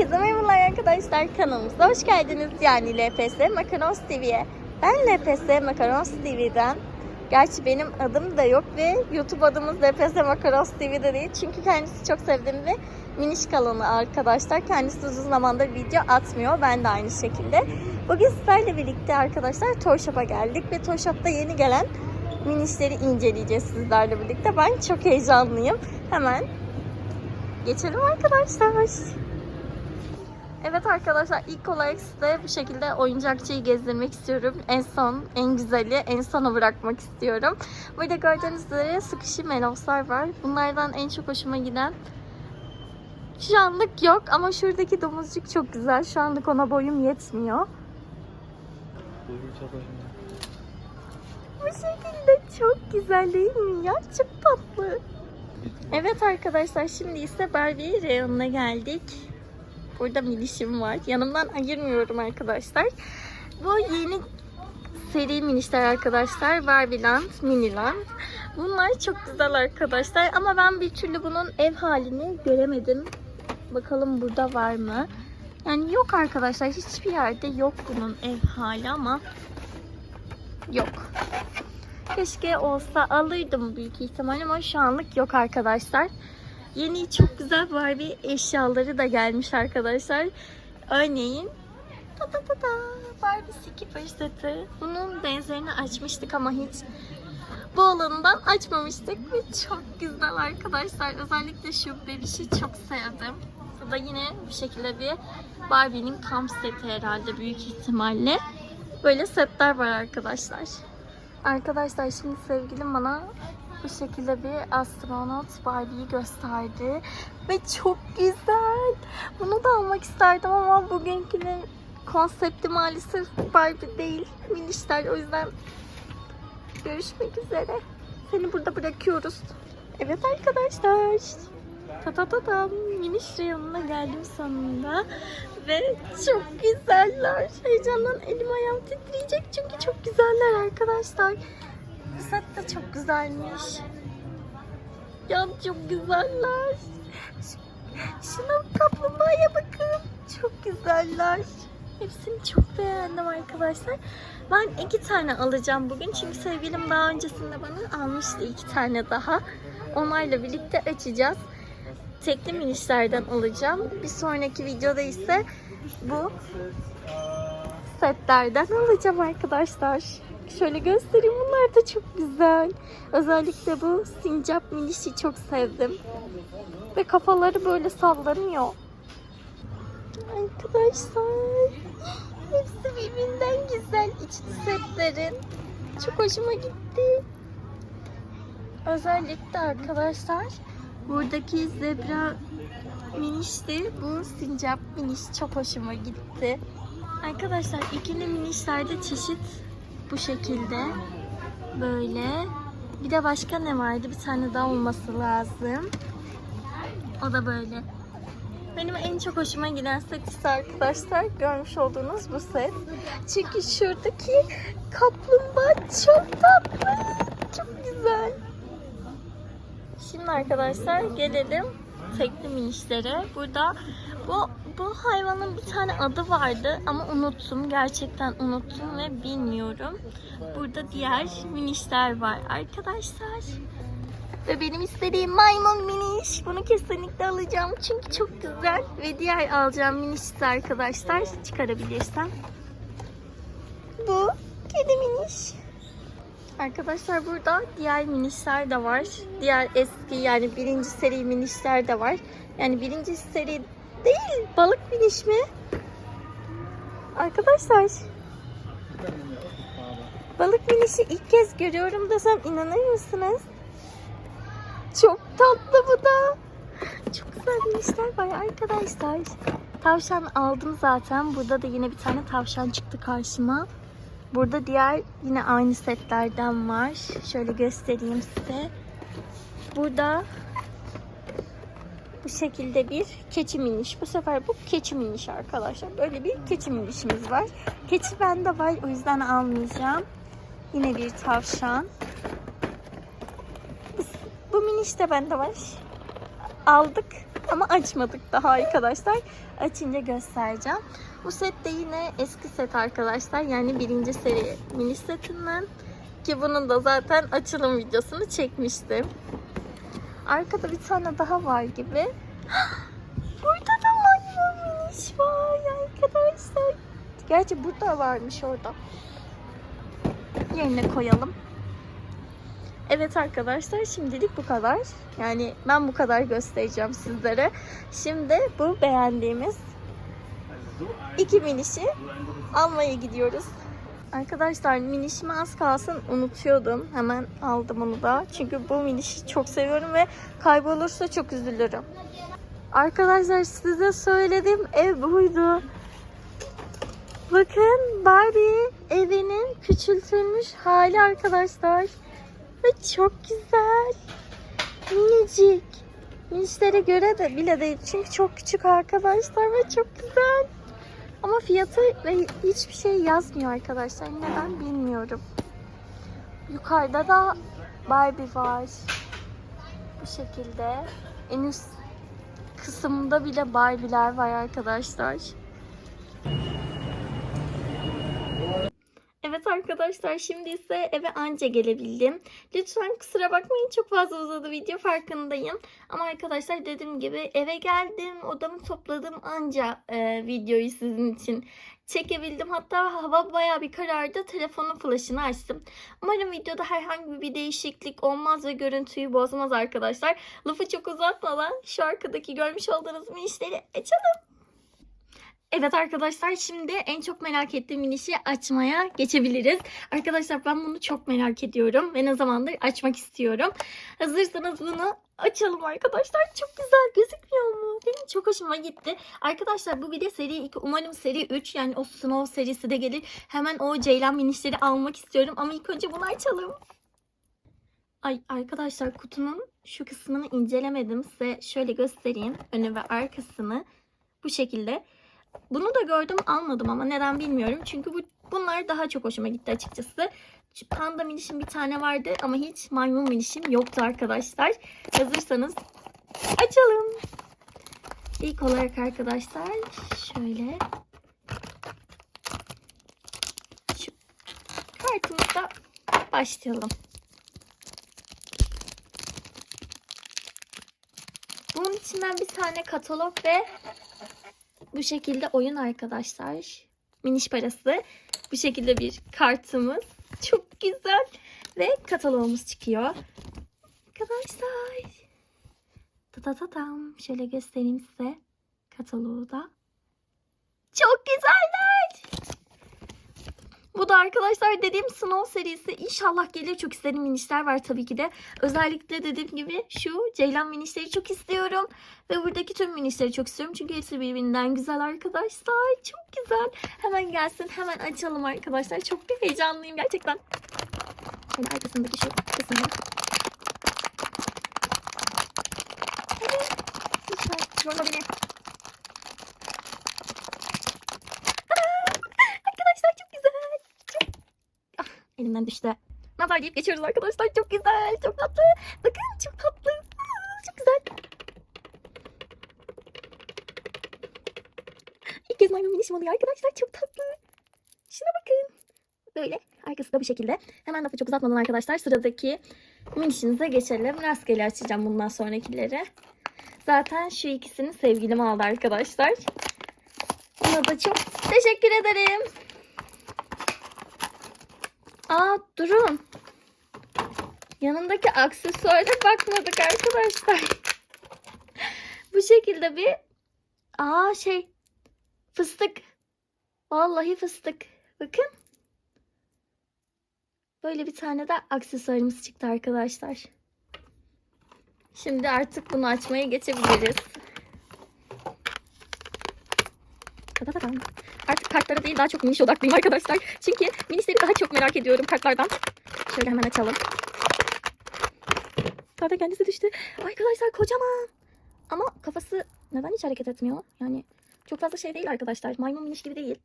Herkese merhabalar arkadaşlar kanalımıza hoş geldiniz yani LPS Makaron TV'ye. Ben LPS Makaron TV'den Gerçi benim adım da yok ve YouTube adımız LPS Makaron TV'de değil. Çünkü kendisi çok sevdiğim bir miniş kalanı arkadaşlar. Kendisi uzun zamandır video atmıyor. Ben de aynı şekilde. Bugün sizlerle birlikte arkadaşlar Toy Shop'a geldik ve Toy Shop'ta yeni gelen minişleri inceleyeceğiz sizlerle birlikte. Ben çok heyecanlıyım. Hemen geçelim arkadaşlar. Evet arkadaşlar ilk olarak size bu şekilde oyuncakçıyı gezdirmek istiyorum. En son, en güzeli en sona bırakmak istiyorum. Burada gördüğünüz üzere sıkışı meloslar var. Bunlardan en çok hoşuma giden şu anlık yok ama şuradaki domuzcuk çok güzel. Şu anlık ona boyum yetmiyor. Bu şekilde çok güzel değil mi ya? Çok tatlı. Evet arkadaşlar şimdi ise Barbie reyonuna geldik. Burada minişim var. Yanımdan ayırmıyorum arkadaşlar. Bu yeni seri minişler arkadaşlar. Barbieland, Miniland. Bunlar çok güzel arkadaşlar. Ama ben bir türlü bunun ev halini göremedim. Bakalım burada var mı? Yani yok arkadaşlar. Hiçbir yerde yok bunun ev hali ama yok. Keşke olsa alırdım büyük ihtimal ama şu anlık yok arkadaşlar. Yeni çok güzel Barbie eşyaları da gelmiş arkadaşlar. Örneğin ta ta ta ta Barbie skipper seti. Bunun benzerini açmıştık ama hiç bu alanından açmamıştık ve çok güzel arkadaşlar. Özellikle şu bebişi çok sevdim. Bu da yine bu şekilde bir Barbie'nin kamp seti herhalde büyük ihtimalle. Böyle setler var arkadaşlar. Arkadaşlar şimdi sevgilim bana bu şekilde bir astronot Barbie'yi gösterdi. Ve çok güzel. Bunu da almak isterdim ama bugünkünün konsepti maalesef Barbie değil. Minişler. O yüzden görüşmek üzere. Seni burada bırakıyoruz. Evet arkadaşlar. Ta ta ta ta miniş reyonuna geldim sonunda. Ve çok güzeller. Heyecandan elim ayağım titreyecek çünkü çok güzeller arkadaşlar. Bu set de çok güzelmiş. Ya çok güzeller. Şuna kaplumbağaya bakın. Çok güzeller. Hepsini çok beğendim arkadaşlar. Ben iki tane alacağım bugün. Çünkü sevgilim daha öncesinde bana almıştı iki tane daha. Onlarla birlikte açacağız. Tekli minişlerden alacağım. Bir sonraki videoda ise bu setlerden alacağım arkadaşlar. Şöyle göstereyim. Bunlar da çok güzel. Özellikle bu sincap minişi çok sevdim. Ve kafaları böyle sallanıyor. Arkadaşlar. Hepsi birbirinden güzel içli setlerin. Çok hoşuma gitti. Özellikle arkadaşlar buradaki zebra minişti. Bu sincap miniş çok hoşuma gitti. Arkadaşlar ikili minişlerde çeşit bu şekilde. Böyle. Bir de başka ne vardı? Bir tane daha olması lazım. O da böyle. Benim en çok hoşuma giden set ise arkadaşlar görmüş olduğunuz bu set. Çünkü şuradaki kaplumbağa çok tatlı. Çok güzel. Şimdi arkadaşlar gelelim tekli minişlere. Burada bu bu hayvanın bir tane adı vardı ama unuttum. Gerçekten unuttum ve bilmiyorum. Burada diğer minişler var arkadaşlar. Ve benim istediğim maymun miniş. Bunu kesinlikle alacağım çünkü çok güzel. Ve diğer alacağım miniş arkadaşlar çıkarabilirsem. Bu kedi miniş. Arkadaşlar burada diğer minişler de var. Diğer eski yani birinci seri minişler de var. Yani birinci seri değil balık miniş mi? Arkadaşlar balık minişi ilk kez görüyorum desem inanır mısınız? Çok tatlı bu da. Çok güzel minişler var arkadaşlar. Tavşan aldım zaten. Burada da yine bir tane tavşan çıktı karşıma. Burada diğer yine aynı setlerden var. Şöyle göstereyim size. Burada bu şekilde bir keçi miniş. Bu sefer bu keçi miniş arkadaşlar. Böyle bir keçi minişimiz var. Keçi bende var o yüzden almayacağım. Yine bir tavşan. Bu, bu miniş de bende var. Aldık Ama açmadık daha arkadaşlar. Açınca göstereceğim. Bu set de yine eski set arkadaşlar. Yani birinci seri mini setinden. Ki bunun da zaten açılım videosunu çekmiştim. Arkada bir tane daha var gibi. Burada da maymun miniş var arkadaşlar. Gerçi burada varmış orada. Yerine koyalım. Evet arkadaşlar şimdilik bu kadar. Yani ben bu kadar göstereceğim sizlere. Şimdi bu beğendiğimiz iki minişi almaya gidiyoruz. Arkadaşlar minişimi az kalsın unutuyordum. Hemen aldım onu da. Çünkü bu minişi çok seviyorum ve kaybolursa çok üzülürüm. Arkadaşlar size söylediğim ev buydu. Bakın Barbie evinin küçültülmüş hali arkadaşlar. Ve çok güzel. Minicik. Minişlere göre de bile değil. Çünkü çok küçük arkadaşlar ve çok güzel. Ama fiyatı ve hiçbir şey yazmıyor arkadaşlar. Neden bilmiyorum. Yukarıda da Barbie var. Bu şekilde. En üst kısımda bile Barbie'ler var arkadaşlar. Evet arkadaşlar şimdi ise eve anca gelebildim. Lütfen kusura bakmayın çok fazla uzadı video farkındayım. Ama arkadaşlar dediğim gibi eve geldim odamı topladım anca e, videoyu sizin için çekebildim. Hatta hava baya bir karardı telefonun flaşını açtım. Umarım videoda herhangi bir değişiklik olmaz ve görüntüyü bozmaz arkadaşlar. Lafı çok uzatmadan şu arkadaki görmüş olduğunuz minişleri açalım. Evet arkadaşlar şimdi en çok merak ettiğim minişi açmaya geçebiliriz. Arkadaşlar ben bunu çok merak ediyorum ve ne zamandır açmak istiyorum. Hazırsanız bunu açalım arkadaşlar. Çok güzel gözükmüyor mu? Benim çok hoşuma gitti. Arkadaşlar bu bir de seri 2. Umarım seri 3 yani o Snow serisi de gelir. Hemen o Ceylan minişleri almak istiyorum ama ilk önce bunu açalım. Ay arkadaşlar kutunun şu kısmını incelemedim. Size şöyle göstereyim. Önü ve arkasını bu şekilde. Bunu da gördüm almadım ama neden bilmiyorum. Çünkü bu bunlar daha çok hoşuma gitti açıkçası. Panda minişim bir tane vardı ama hiç maymun minişim yoktu arkadaşlar. Hazırsanız açalım. İlk olarak arkadaşlar şöyle şu kartımızda başlayalım. Bunun içinden bir tane katalog ve bu şekilde oyun arkadaşlar. Miniş parası. Bu şekilde bir kartımız. Çok güzel. Ve kataloğumuz çıkıyor. Arkadaşlar. Ta ta ta tam. Şöyle göstereyim size. Kataloğu da. Çok güzeller. Bu da arkadaşlar dediğim Snow serisi inşallah gelir. Çok istediğim minişler var tabii ki de. Özellikle dediğim gibi şu Ceylan minişleri çok istiyorum. Ve buradaki tüm minişleri çok istiyorum. Çünkü hepsi birbirinden güzel arkadaşlar. Çok güzel. Hemen gelsin hemen açalım arkadaşlar. Çok bir heyecanlıyım gerçekten. Şöyle arkasındaki şu kısmını. Hadi. Lütfen yorma. Aa! Arkadaşlar çok güzel. Çok... Elimden düştü. Nazar deyip geçiyoruz arkadaşlar. Çok güzel. Çok tatlı. Bakın çok tatlı. Çok güzel. İlk kez maymun minişim oluyor arkadaşlar. Çok tatlı. Şuna bakın. Böyle. Arkası da bu şekilde. Hemen lafı çok uzatmadan arkadaşlar sıradaki minişimize geçelim. Rastgele açacağım bundan sonrakileri. Zaten şu ikisini sevgilim aldı arkadaşlar. Buna da çok teşekkür ederim. Aa durun. Yanındaki aksesuara bakmadık arkadaşlar. Bu şekilde bir aa şey fıstık. Vallahi fıstık. Bakın. Böyle bir tane de aksesuarımız çıktı arkadaşlar. Şimdi artık bunu açmaya geçebiliriz. Tadadadam. Artık kartlara değil daha çok miniş odaklıyım arkadaşlar. Çünkü minişleri daha çok merak ediyorum kartlardan. Şöyle hemen açalım. Zaten kendisi düştü. Arkadaşlar kocaman. Ama kafası neden hiç hareket etmiyor? Yani çok fazla şey değil arkadaşlar. Maymun miniş gibi değil.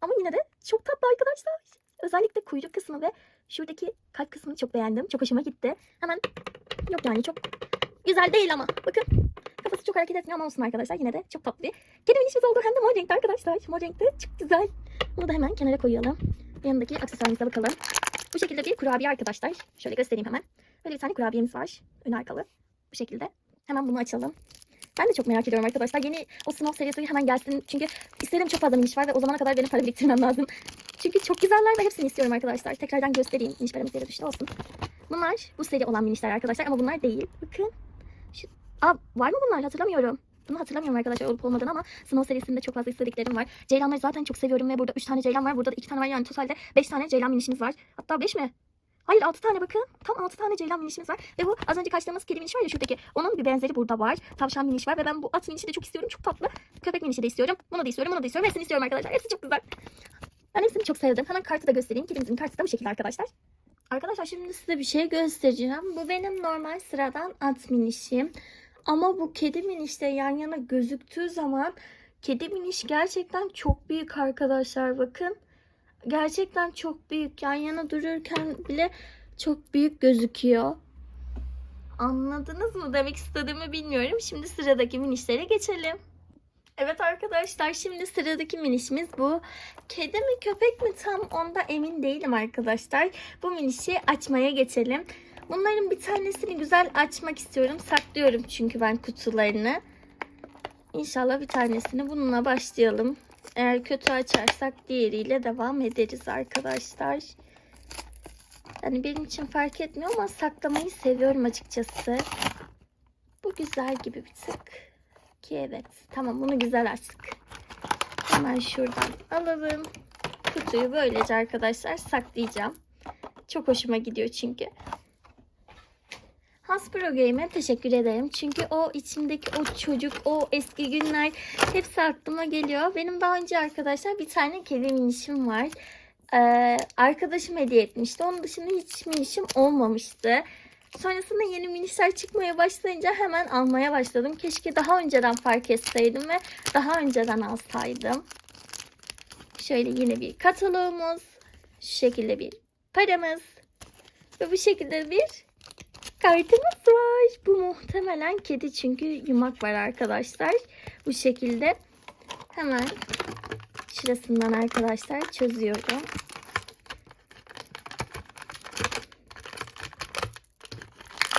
Ama yine de çok tatlı arkadaşlar. Özellikle kuyruk kısmı ve şuradaki kalp kısmını çok beğendim. Çok hoşuma gitti. Hemen yok yani çok güzel değil ama. Bakın. Kafası çok hareket etmiyor ama olsun arkadaşlar. Yine de çok tatlı kedi minişimiz oldu. Hem de mor arkadaşlar. Mor çok güzel. Bunu da hemen kenara koyalım. Yanındaki aksesuarımıza bakalım. Bu şekilde bir kurabiye arkadaşlar. Şöyle göstereyim hemen. Böyle bir tane kurabiyemiz var. Ön arkalı. Bu şekilde. Hemen bunu açalım. Ben de çok merak ediyorum arkadaşlar. Yeni o sınav serisi hemen gelsin. Çünkü isterim çok fazla miniş var ve o zamana kadar benim para biriktirmem lazım. Çünkü çok güzeller ve hepsini istiyorum arkadaşlar. Tekrardan göstereyim. Miniş paramız yere düştü olsun. Bunlar bu seri olan minişler arkadaşlar ama bunlar değil. Bakın. Şu, aa, var mı bunlar? Hatırlamıyorum. Bunu hatırlamıyorum arkadaşlar olup olmadığını ama sınav serisinde çok fazla istediklerim var. Ceylanları zaten çok seviyorum ve burada 3 tane ceylan var. Burada da 2 tane var yani totalde 5 tane ceylan minişimiz var. Hatta 5 mi? Hayır 6 tane bakın. Tam 6 tane ceylan minişimiz var. Ve bu az önce kaçtığımız kedi miniş var ya şuradaki. Onun bir benzeri burada var. Tavşan miniş var ve ben bu at minişi de çok istiyorum. Çok tatlı. Köpek minişi de istiyorum. Bunu da istiyorum. Bunu da istiyorum. Hepsini istiyorum arkadaşlar. Hepsi çok güzel. Ben hepsini çok sevdim. Hemen kartı da göstereyim. Kedimizin kartı da bu şekilde arkadaşlar. Arkadaşlar şimdi size bir şey göstereceğim. Bu benim normal sıradan at minişim. Ama bu kedi minişle yan yana gözüktüğü zaman kedi miniş gerçekten çok büyük arkadaşlar bakın. Gerçekten çok büyük. Yan yana dururken bile çok büyük gözüküyor. Anladınız mı demek istediğimi bilmiyorum. Şimdi sıradaki minişlere geçelim. Evet arkadaşlar şimdi sıradaki minişimiz bu. Kedi mi köpek mi tam onda emin değilim arkadaşlar. Bu minişi açmaya geçelim. Bunların bir tanesini güzel açmak istiyorum. Saklıyorum çünkü ben kutularını. İnşallah bir tanesini bununla başlayalım. Eğer kötü açarsak diğeriyle devam ederiz arkadaşlar. Yani benim için fark etmiyor ama saklamayı seviyorum açıkçası. Bu güzel gibi bir tık. Ki evet. Tamam bunu güzel açtık. Hemen şuradan alalım. Kutuyu böylece arkadaşlar saklayacağım. Çok hoşuma gidiyor çünkü. Hasbro Game'e teşekkür ederim. Çünkü o içimdeki o çocuk, o eski günler hepsi aklıma geliyor. Benim daha önce arkadaşlar bir tane kedi minişim var. Ee, arkadaşım hediye etmişti. Onun dışında hiç minişim olmamıştı. Sonrasında yeni minişler çıkmaya başlayınca hemen almaya başladım. Keşke daha önceden fark etseydim ve daha önceden alsaydım. Şöyle yine bir kataloğumuz. Şu şekilde bir paramız. Ve bu şekilde bir kartımız var. Bu muhtemelen kedi çünkü yumak var arkadaşlar. Bu şekilde. Hemen şurasından arkadaşlar çözüyorum.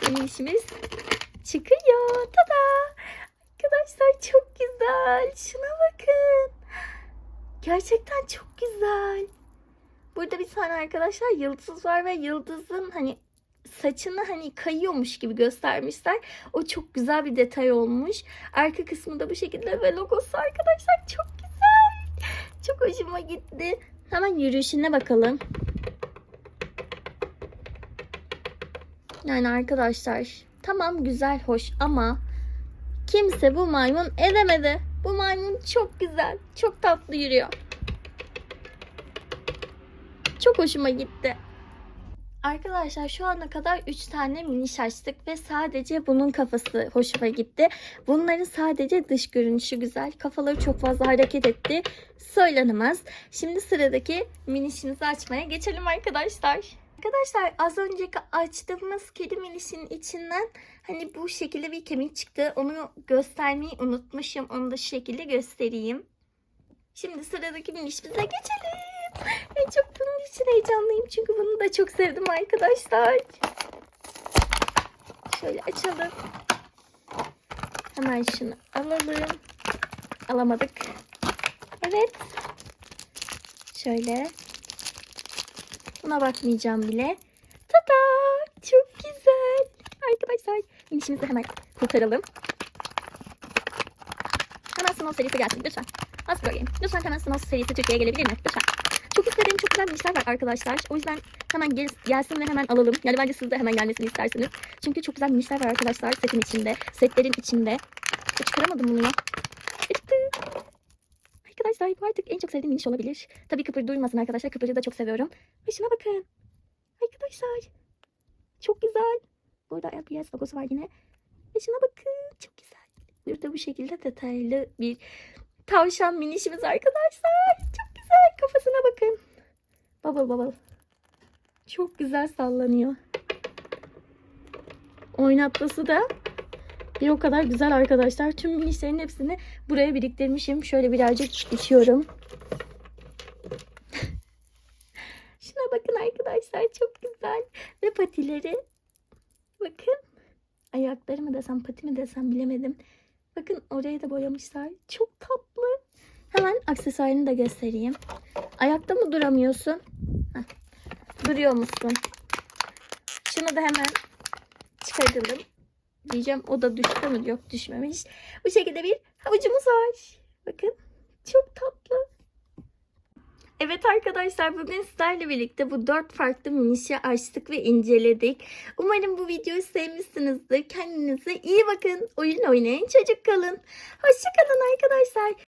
Yeni işimiz çıkıyor. Tada! Arkadaşlar çok güzel. Şuna bakın. Gerçekten çok güzel. Burada bir tane arkadaşlar yıldız var ve yıldızın hani saçını hani kayıyormuş gibi göstermişler. O çok güzel bir detay olmuş. Arka kısmı da bu şekilde ve logosu arkadaşlar çok güzel. Çok hoşuma gitti. Hemen yürüyüşüne bakalım. Yani arkadaşlar tamam güzel hoş ama kimse bu maymun edemedi. Bu maymun çok güzel. Çok tatlı yürüyor. Çok hoşuma gitti. Arkadaşlar şu ana kadar 3 tane miniş açtık ve sadece bunun kafası hoşuma gitti. Bunların sadece dış görünüşü güzel. Kafaları çok fazla hareket etti. Söylenemez. Şimdi sıradaki minişimizi açmaya geçelim arkadaşlar. Arkadaşlar az önceki açtığımız kedi minişin içinden hani bu şekilde bir kemik çıktı. Onu göstermeyi unutmuşum. Onu da şekilde göstereyim. Şimdi sıradaki minişimize geçelim. En çok bunun için heyecanlıyım çünkü bunu da çok sevdim arkadaşlar. Şöyle açalım. Hemen şunu alalım. Alamadık. Evet. Şöyle. Buna bakmayacağım bile. Tada! Çok güzel. Arkadaşlar inişimizi hemen kurtaralım. Hemen sınav serisi gelsin lütfen. Az Game. Lütfen hemen sınav serisi Türkiye'ye gelebilir mi? Lütfen. İstediğim çok güzel minişler var arkadaşlar. O yüzden hemen gel, gelsin ve hemen alalım. Yani bence siz de hemen gelmesini istersiniz. Çünkü çok güzel minişler var arkadaşlar setin içinde. Setlerin içinde. E, çıkaramadım bunu ya. Arkadaşlar bu artık en çok sevdiğim miniş olabilir. Tabii kıpır duymasın arkadaşlar. Kıpırı da çok seviyorum. Ve şuna bakın. Arkadaşlar. Çok güzel. Burada LPS logosu var yine. Ve şuna bakın. Çok güzel. Burada bu şekilde detaylı bir tavşan minişimiz arkadaşlar. Çok güzel. Kafasına bakın. Bubble bubble. Çok güzel sallanıyor. Oynatması da Bir o kadar güzel arkadaşlar. Tüm minişlerin hepsini buraya biriktirmişim. Şöyle birazcık içiyorum. Şuna bakın arkadaşlar çok güzel. Ve patileri. Bakın. Ayakları mı desem pati mi desem bilemedim. Bakın orayı da boyamışlar. Çok tatlı. Hemen aksesuarını da göstereyim. Ayakta mı duramıyorsun? Heh. Duruyor musun? Şunu da hemen çıkartalım. Diyeceğim o da düştü mü? Yok düşmemiş. Bu şekilde bir havucumuz var. Bakın çok tatlı. Evet arkadaşlar bugün sizlerle birlikte bu dört farklı minişi açtık ve inceledik. Umarım bu videoyu sevmişsinizdir. Kendinize iyi bakın. Oyun oynayın çocuk kalın. Hoşçakalın arkadaşlar.